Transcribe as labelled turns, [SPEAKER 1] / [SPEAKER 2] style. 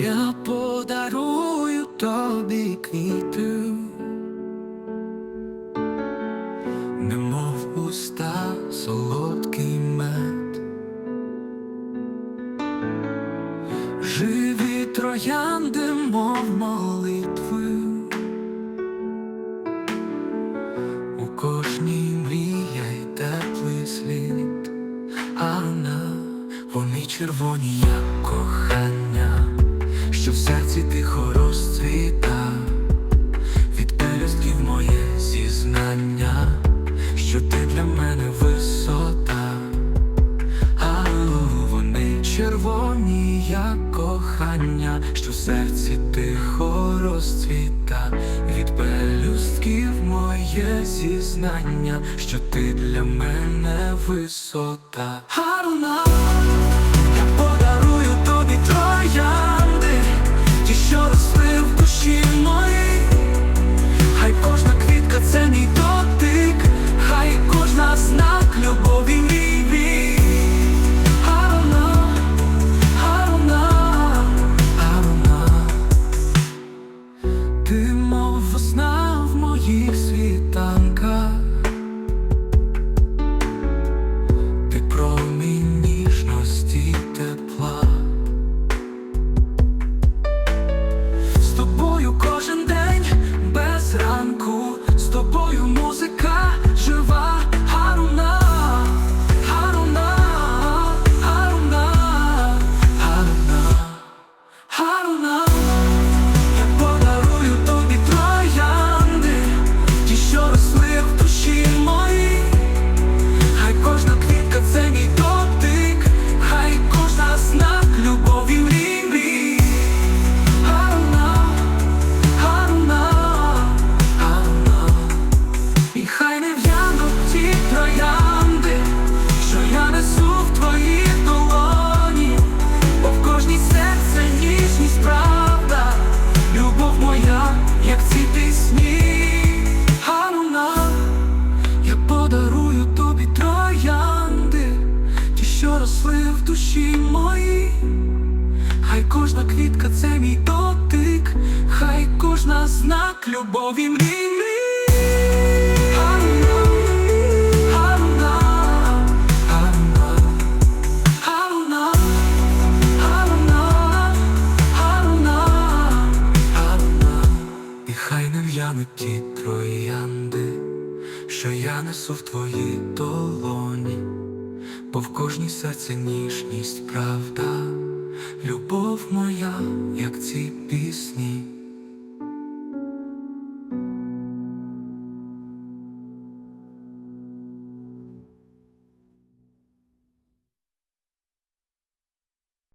[SPEAKER 1] Я подарую тобі квіти, немов уста солодкий мед, живі троянди, мов молитви, у кожній мрія теплий слід, а на вони червоні, як кохання, червоні, як кохання, що в серці тихо розцвіта, від пелюстків моє зізнання, що ти для мене висота. Гарна, весна в моїх світанках. Душі моїй. Хай кожна квітка це мій дотик, хай кожна знак любові в'януть ті троянди, що я несу в твої долоні, бо в кожній серці ніжність правда, любов моя, як ці